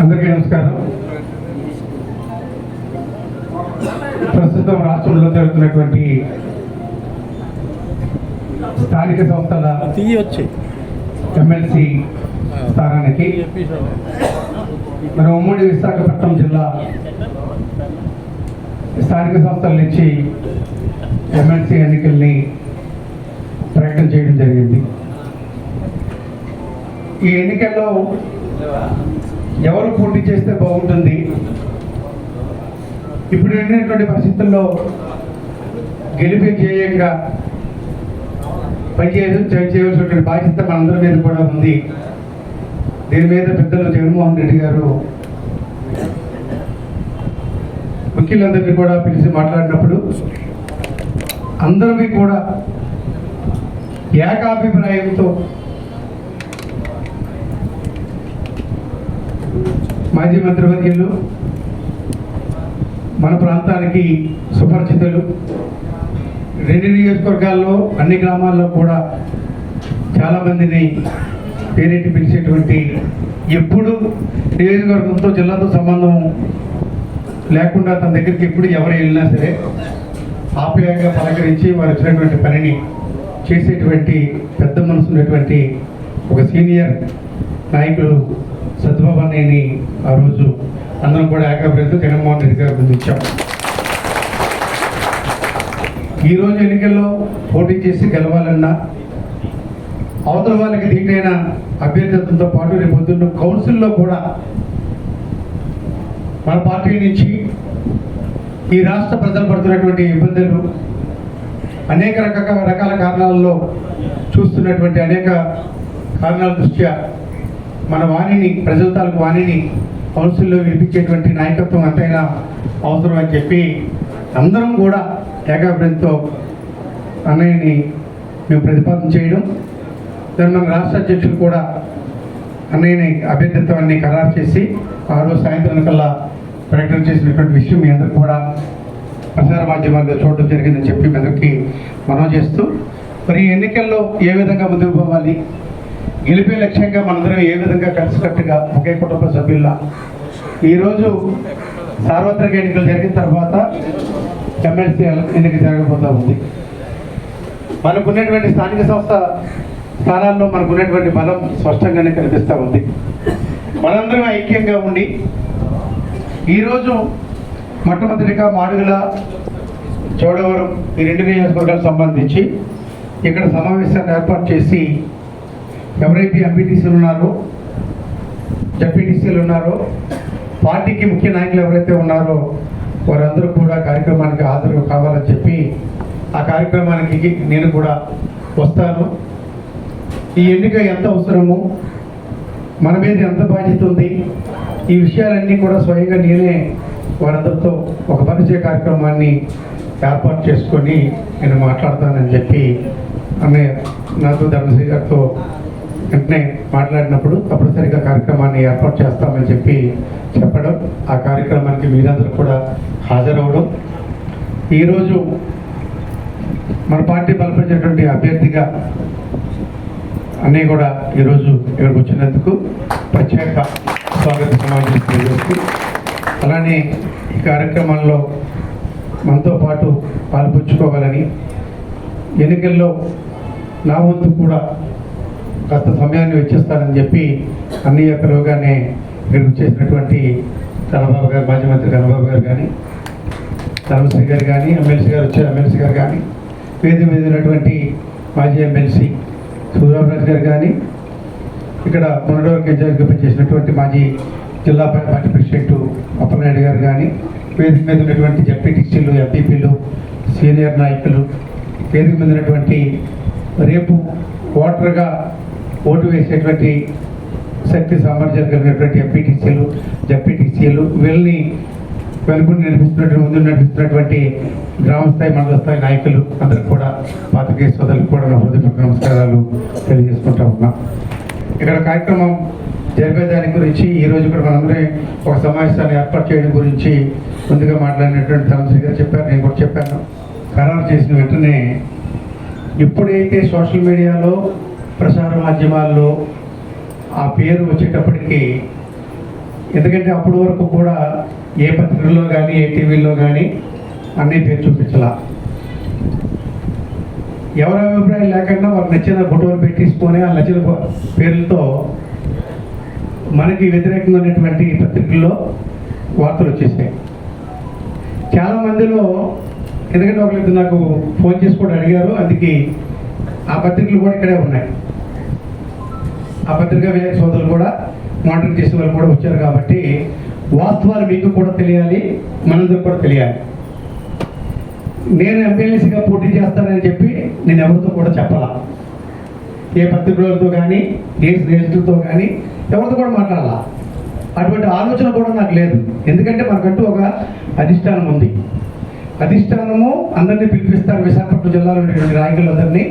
అందరికీ నమస్కారం. ప్రస్తుతం రాష్ట్రంలో జరుగుతున్నటువంటి స్థానిక సంస్థల ఎమ్మెల్సీ స్థానానికి మన ఉమ్మడి విశాఖపట్నం జిల్లా స్థానిక సంస్థల నుంచి ఎమ్మెల్సీ ఎన్నికల్ని ప్రకటన చేయడం జరిగింది. ఈ ఎన్నికల్లో ఎవరు పోటీ చేస్తే బాగుంటుంది? ఇప్పుడు ఉన్నటువంటి పరిస్థితుల్లో గెలిపి ధ్యేయంగా పనిచేయడం చేయవలసినటువంటి బాధ్యత మనందరి మీద కూడా ఉంది. దీని మీద పెద్దలు జగన్మోహన్ రెడ్డి గారు ముఖ్యులందరినీ కూడా పిలిచి మాట్లాడినప్పుడు అందరినీ కూడా ఏకాభిప్రాయంతో మాజీ మంత్రివర్యులు మన ప్రాంతానికి సుపరిచితులు. రెండు నియోజకవర్గాల్లో అన్ని గ్రామాల్లో కూడా చాలామందిని పేరెట్టి పిలిచేటువంటి ఎప్పుడు నియోజకవర్గంతో జిల్లాతో సంబంధం లేకుండా తన దగ్గరికి ఎప్పుడు ఎవరు వెళ్ళినా సరే ఆప్యాయంగా పలకరించి వారు వచ్చినటువంటి పనిని చేసేటువంటి పెద్ద మనసు ఉన్నటువంటి ఒక సీనియర్ నాయకులు సత్యబాబు ఆ రోజు అందరం కూడా ఏకాగ్రత జగన్మోహన్ రెడ్డి గారు ముందు ఈరోజు ఈ రోజు ఎన్నికల్లో పోటీ చేసి గెలవాలన్నా అవతల వాళ్ళకి దీటైన అభ్యర్థిత్వంతో పాటు రేపు పొద్దున్న కౌన్సిల్లో కూడా మన పార్టీ నుంచి ఈ రాష్ట్ర ప్రజలు పడుతున్నటువంటి ఇబ్బందులు అనేక రకాల రకాల కారణాలలో చూస్తున్నటువంటి అనేక కారణాల దృష్ట్యా మన వాణిని ప్రజల తాలూకు వాణిని కౌన్సిల్లో వినిపించేటువంటి నాయకత్వం ఎంతైనా అవసరం అని చెప్పి అందరం కూడా ఏకాగ్రంతో అన్నయ్యని మేము ప్రతిపాదన చేయడం. దాని మన రాష్ట్ర అధ్యక్షులు కూడా అన్నయ్యని అభ్యర్థిత్వాన్ని ఖరారు చేసి ఆ రోజు సాయంత్రం కల్లా ప్రకటన చేసినటువంటి విషయం మీ అందరికి కూడా ప్రసార మాధ్యమాల్లో చూడడం జరిగిందని చెప్పి మీ అందరికీ మనం చేస్తూ మరి ఈ ఎన్నికల్లో ఏ విధంగా ముందుకు పోవాలి? గెలిపే లక్ష్యంగా మనందరం ఏ విధంగా కలిసికట్టుగా ఒకే కుటుంబ సభ్యుల్లా. ఈరోజు సార్వత్రిక ఎన్నికలు జరిగిన తర్వాత ఎమ్మెల్సీ ఎన్నిక జరగబోతా ఉంది. మనకున్నటువంటి స్థానిక సంస్థ స్థానాల్లో మనకున్నటువంటి బలం స్పష్టంగానే కనిపిస్తూ ఉంది. మనందరం ఐక్యంగా ఉండి ఈరోజు మొట్టమొదటిగా మాడుగుల చోడవరం ఈ రెండు నియోజకవర్గాలకు సంబంధించి ఇక్కడ సమావేశాన్ని ఏర్పాటు చేసి ఎవరైతే ఎంపీటీసీలు ఉన్నారో జడ్పీటీసీలు ఉన్నారో పార్టీకి ముఖ్య నాయకులు ఎవరైతే ఉన్నారో వారందరూ కూడా కార్యక్రమానికి హాజరు కావాలని చెప్పి ఆ కార్యక్రమానికి నేను కూడా వస్తాను. ఈ ఎన్నిక ఎంత అవసరము మన మీద ఎంత బాధ్యత ఉంది ఈ విషయాలన్నీ కూడా స్వయంగా నేనే వారందరితో ఒక పరిచయ కార్యక్రమాన్ని ఏర్పాటు చేసుకొని నేను మాట్లాడతానని చెప్పి ఆమె నాతో ధర్మశ్రీ గారితో వెంటనే మాట్లాడినప్పుడు తప్పనిసరిగా కార్యక్రమాన్ని ఏర్పాటు చేస్తామని చెప్పి చెప్పడం ఆ కార్యక్రమానికి మీరందరూ కూడా హాజరవడం. ఈరోజు మన పార్టీ బలపరిచేటువంటి అభ్యర్థిగా అన్నీ కూడా ఈరోజు ఇక్కడికి వచ్చినందుకు ప్రత్యేక స్వాగత సమావేశం అలానే ఈ కార్యక్రమంలో మనతో పాటు పాల్పంచుకోవాలని ఎన్నికల్లో నా వంతు కూడా కాస్త సమయాన్ని వెచ్చిస్తానని చెప్పి అన్నయ్య పిలువగానే ఇక్కడికి వచ్చేసినటువంటి చంద్రబాబు గారు మాజీ మంత్రి చంద్రబాబు గారు కానీ ధర్మశ్రీ గారు కానీ ఎమ్మెల్సీ గారు వచ్చారు ఎమ్మెల్సీ గారు కానీ వేది మీద ఉన్నటువంటి మాజీ ఎమ్మెల్సీ సూర్యరాజు గారు కానీ ఇక్కడ మొన్నటి ఇన్ఛార్జ్గా పనిచేసినటువంటి మాజీ జిల్లా పార్టీ ప్రెసిడెంట్ అప్పలనాయుడు గారు కానీ వేదిక మీద ఉన్నటువంటి జడ్పీటీసీలు ఎంపీపీలు సీనియర్ నాయకులు వేదిక మీద ఉన్నటువంటి రేపు ఓటర్గా ఓటు వేసేటువంటి శక్తి సామర్థ్యాలు కలిగినటువంటి ఎంపీటీసీలు జడ్పీటీసీలు వీళ్ళని వెలుగుని నడిపిస్తున్నటువంటి ముందు నడిపిస్తున్నటువంటి గ్రామ స్థాయి మండల స్థాయి నాయకులు అందరికి కూడా పాత్రికేయ సోదరులకు కూడా నా హృదయపూర్వక నమస్కారాలు తెలియజేసుకుంటా ఉన్నా. ఇక్కడ కార్యక్రమం జరిపేదాని గురించి ఈరోజు కూడా మనందరం ఒక సమావేశాన్ని ఏర్పాటు చేయడం గురించి ముందుగా మాట్లాడినటువంటి ధనశ్రీ గారు చెప్పారు నేను కూడా చెప్పాను. ఖరారు చేసిన వెంటనే ఎప్పుడైతే సోషల్ మీడియాలో ప్రసార మాధ్యమాల్లో ఆ పేరు వచ్చేటప్పటికి ఎందుకంటే అప్పటి వరకు కూడా ఏ పత్రికల్లో కానీ ఏ టీవీల్లో కానీ అన్నీ పేరు చూపించాల. ఎవరి అభిప్రాయం లేకుండా వారికి నచ్చిన ఫోటోలు పెట్టించుకొని ఆ నచ్చిన పేర్లతో మనకి వ్యతిరేకంగా ఉన్నటువంటి పత్రికల్లో వార్తలు వచ్చేసాయి. చాలా మందిలో ఎందుకంటే ఒకరికి నాకు ఫోన్ చేసి కూడా అడిగారు అందుకే ఆ పత్రికలు కూడా ఇక్కడే ఉన్నాయి. ఆ పత్రికా విలేక సోదరులు కూడా మానిటరింగ్ చేసిన వాళ్ళు కూడా వచ్చారు కాబట్టి వాస్తవాలు మీకు కూడా తెలియాలి మనందరికి కూడా తెలియాలి. నేను ఎమ్మెల్యేసీగా పోటీ చేస్తానని చెప్పి నేను ఎవరితో కూడా చెప్పాలా. ఏ పత్రికలతో కానీ ఏ స్నేహితులతో కానీ ఎవరితో కూడా మాట్లాడాలా. అటువంటి ఆలోచన కూడా నాకు లేదు. ఎందుకంటే మనకంటూ ఒక అధిష్టానం ఉంది. అధిష్టానము అందరినీ పిలిపిస్తారు విశాఖపట్నం జిల్లాలో ఉన్నటువంటి నాయకులందరినీ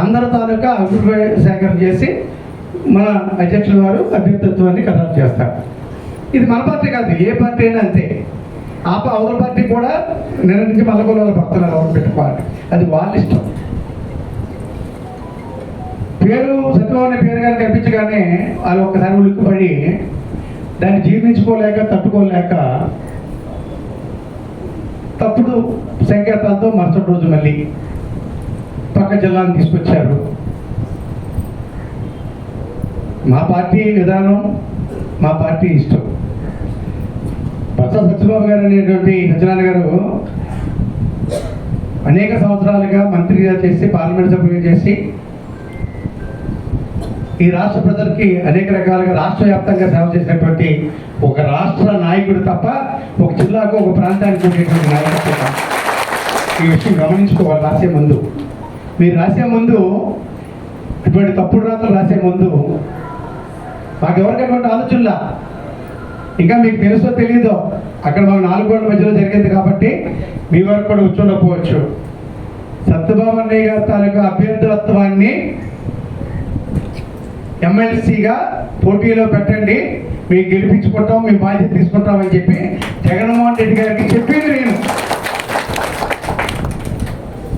అందరి తాలూకా అభివృద్ధి సేకరణ చేసి మన అధ్యక్షుల వారు అభ్యర్థిత్వాన్ని ఖరారు చేస్తారు. ఇది మన పార్టీ కాదు ఏ పార్టీ అయినా అంతే. ఆ ప- అవతల పార్టీ కూడా నిర్ణయించి మల్లగొల్లాలు భక్తులు ఎవరు పెట్టుకోవాలి. అది వాళ్ళ ఇష్టం. పేరు సత్యం అనే పేరు కానీ కనిపించగానే వాళ్ళు ఒకసారి ఉలిక్కిపడి దాన్ని జీర్ణించుకోలేక తట్టుకోలేక తప్పుడు సంకేతాలతో మరుసటి రోజు మళ్ళీ పక్క జిల్లాను తీసుకొచ్చారు. మా పార్టీ విధానం మా పార్టీ ఇష్టం. పచ్చ సత్యబాబు గారు అనేటువంటి సత్యనారాయణ గారు అనేక సంవత్సరాలుగా మంత్రిగా చేసి పార్లమెంట్ సభ్యులుగా చేసి ఈ రాష్ట్ర ప్రజలకి అనేక రకాలుగా రాష్ట్ర వ్యాప్తంగా సేవ చేసినటువంటి ఒక రాష్ట్ర నాయకుడు తప్ప ఒక జిల్లాకు ఒక ప్రాంతానికి ఉండేటువంటి నాయకుడు ఈ విషయం గమనించుకోవాలి రాసే ముందు. మీరు రాసే ముందు ఇటువంటి తప్పుడు రాత్రులు రాసే ముందు మాకు ఎవరికైనా ఆలోచనలా? ఇంకా మీకు తెలుసో తెలియదో అక్కడ మాకు నాలుగు గోడల మధ్యలో జరిగింది కాబట్టి మీ వరకు కూడా కూర్చుండకపోవచ్చు. సత్యబాబు అన్నయ్య గారి తాలూకా అభ్యర్థిత్వాన్ని ఎమ్మెల్సీగా పోటీలో పెట్టండి. మీకు గెలిపించుకుంటాం మీ బాధ్యత తీసుకుంటాం అని చెప్పి జగన్మోహన్ రెడ్డి గారికి చెప్పింది నేను.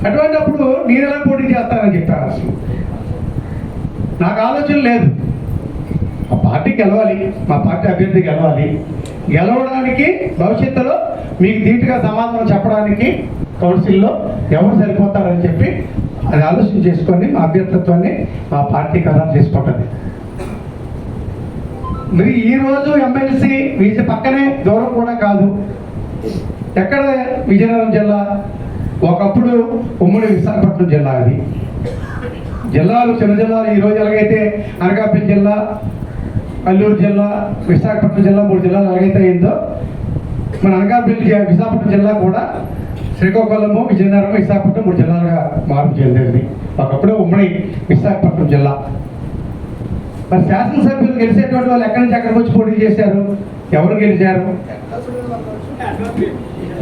అటువంటిప్పుడు నేను ఎలా పోటీ చేస్తానని చెప్పాను అసలు? నాకు ఆలోచన లేదు. పార్టీ గెలవాలి మా పార్టీ అభ్యర్థి గెలవాలి. గెలవడానికి భవిష్యత్తులో మీకు ధీటుగా సమాధానం చెప్పడానికి కౌన్సిల్లో ఎవరు సరిపోతారని చెప్పి అది ఆలోచన చేసుకొని మా అభ్యర్థిత్వాన్ని మా పార్టీ ఖరారు చేసుకుంటుంది. మరి ఈ రోజు ఎమ్మెల్సీ వీసి పక్కనే దూరం కూడా కాదు. ఎక్కడ విజయనగరం జిల్లా? ఒకప్పుడు ఉమ్మడి విశాఖపట్నం జిల్లా అది. జిల్లాలు చిన్న జిల్లాలు ఈ రోజు ఎలాగైతే అనకాపల్లి జిల్లా అల్లూరు జిల్లా విశాఖపట్నం జిల్లా మూడు జిల్లాలు ఎలాగైతే అయిందో మన అనకాపల్లి విశాఖపట్నం జిల్లా కూడా శ్రీకాకుళము విజయనగరం విశాఖపట్నం మూడు జిల్లాలుగా మార్పు చెందింది. ఒకప్పుడు ఉమ్మడి విశాఖపట్నం జిల్లా. మరి శాసనసభ్యులు గెలిచేటువంటి వాళ్ళు ఎక్కడి నుంచి ఎక్కడికి వచ్చి పోటీ చేశారు? ఎవరు గెలిచారు?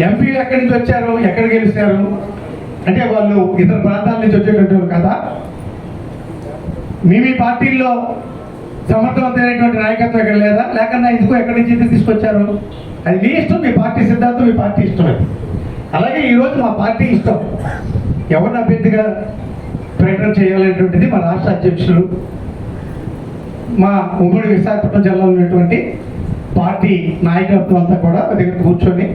ఎంపీలు ఎక్కడి నుంచి వచ్చారు? ఎక్కడ గెలిచారు? అంటే వాళ్ళు ఇతర ప్రాంతాల నుంచి వచ్చేటటువంటి కదా. మీ మీ పార్టీల్లో సమర్థవంతమైనటువంటి నాయకత్వం ఇక్కడ లేదా? లేకన్నా ఎందుకు ఎక్కడి నుంచి తీసుకొచ్చారు? అది మీ ఇష్టం మీ పార్టీ సిద్ధాంతం మీ పార్టీ ఇష్టం అది. అలాగే ఈరోజు మా పార్టీ ఇష్టం. ఎవరిని అభ్యర్థిగా ప్రకటన చేయాలనేటువంటిది మా రాష్ట్ర అధ్యక్షులు మా ఉమ్మడి విశాఖపట్నం జిల్లాలో ఉన్నటువంటి పార్టీ నాయకత్వం అంతా కూడా దగ్గర కూర్చొని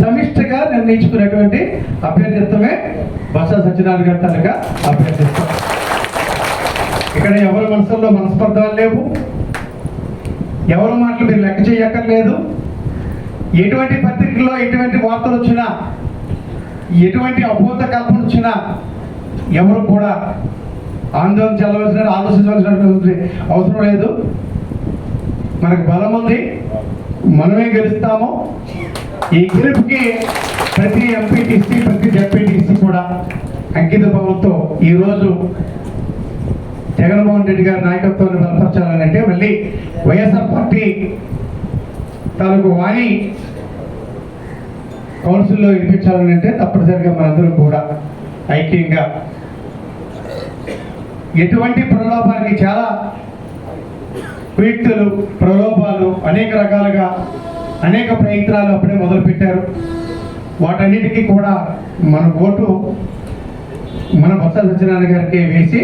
సమిష్టిగా నిర్ణయించుకునేటువంటి అభ్యర్థిత్వమే బస సత్యనారాయణ గారి తాలూకా అభ్యర్థిస్తాం ఇక్కడ ఎవరి మనసుల్లో మనస్పర్ధాలు లేవు? ఎవరి మాటలు మీరు లెక్క చేయక్కర్లేదు? ఎటువంటి పత్రికల్లో ఎటువంటి వార్తలు వచ్చినా ఎటువంటి అభూత కల్పన వచ్చినా ఎవరు కూడా ఆందోళన చెందవలసిన ఆలోచించవలసిన అవసరం లేదు. మనకు బలం ఉంది. మనమే గెలుస్తాము. ఈ గెలుపుకి ప్రతి ఎంపీటీసీ ప్రతి జడ్పీటీసీ కూడా అంకిత భావంతో ఈరోజు జగన్మోహన్ రెడ్డి గారి నాయకత్వాన్ని బలపరచాలని అంటే మళ్ళీ వైఎస్ఆర్ పార్టీ తాలూకు వాణి కౌన్సిల్లో వినిపించాలని అంటే తప్పనిసరిగా మనందరం కూడా ఐక్యంగా ఎటువంటి ప్రలోభానికి చాలా కుయుక్తులు ప్రలోభాలు అనేక రకాలుగా అనేక ప్రయత్నాలు అప్పుడే మొదలుపెట్టారు. వాటన్నిటికీ కూడా మన ఓటు మన బొత్స సత్యనారాయణ గారికి వేసి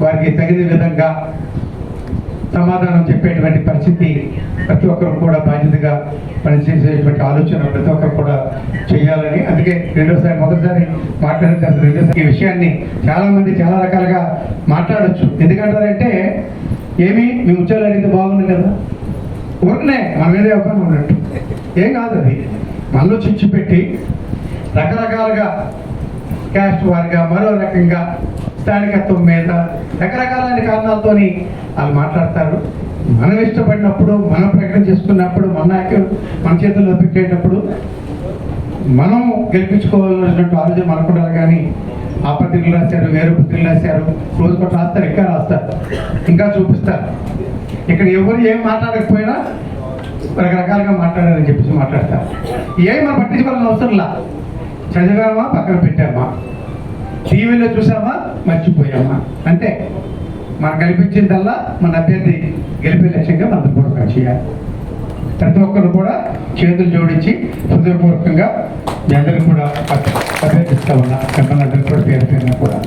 వారికి తగిన విధంగా సమాధానం చెప్పేటువంటి పరిస్థితి ప్రతి ఒక్కరు కూడా బాధ్యతగా పనిచేసేటువంటి ఆలోచన ప్రతి ఒక్కరు కూడా చేయాలని. అందుకే రెండోసారి మొదటిసారి మాట్లాడిన తర్వాత రెండోసారి ఈ విషయాన్ని చాలామంది చాలా రకాలుగా మాట్లాడచ్చు. ఎందుకంటారంటే ఏమి మీ ఉద్యోగాలు అడిగితే బాగుంది కదా? ఊరికనే మన మీద వ్యాపారం ఉన్నట్టు. ఏం కాదు అది. మనలో చిచ్చు పెట్టి రకరకాలుగా క్యాస్ట్ వారిగా మరో రకంగా స్థానికత్వం మీద రకరకాలైన కారణాలతోని వాళ్ళు మాట్లాడతారు. మనం ఇష్టపడినప్పుడు మనం ప్రకటన చేసుకున్నప్పుడు మన మన చేతుల్లో పెట్టేటప్పుడు మనం గెలిపించుకోవాల్సినట్టు ఆలోచన మనకు ఉండాలి కానీ ఆ పత్రికలు రాశారు వేరే పత్రికలు రాశారు రోజు ఒకటి రాస్తారు ఇంకా రాస్తారు ఇంకా చూపిస్తారు. ఇక్కడ ఎవరు ఏం మాట్లాడకపోయినా రకరకాలుగా మాట్లాడారని చెప్పేసి మాట్లాడతారు. ఏం మనం పట్టించుకోవాలని అవసరంలా చదివామా? పక్కన పెట్టామా? టీవీలో చూసామా? మర్చిపోయామా? అంతే. మనకు కనిపించిందల్లా మన అభ్యర్థి గెలిపే లక్ష్యంగా మనం పూర్వక చేయాలి. ప్రతి ఒక్కరు కూడా చేతులు జోడించి హృదయపూర్వకంగా మీ అందరికీ కూడా అభ్యర్థిస్తా ఉన్నా. మిమ్మల్ని అందరికీ కూడా పేరు పేరున కూడా.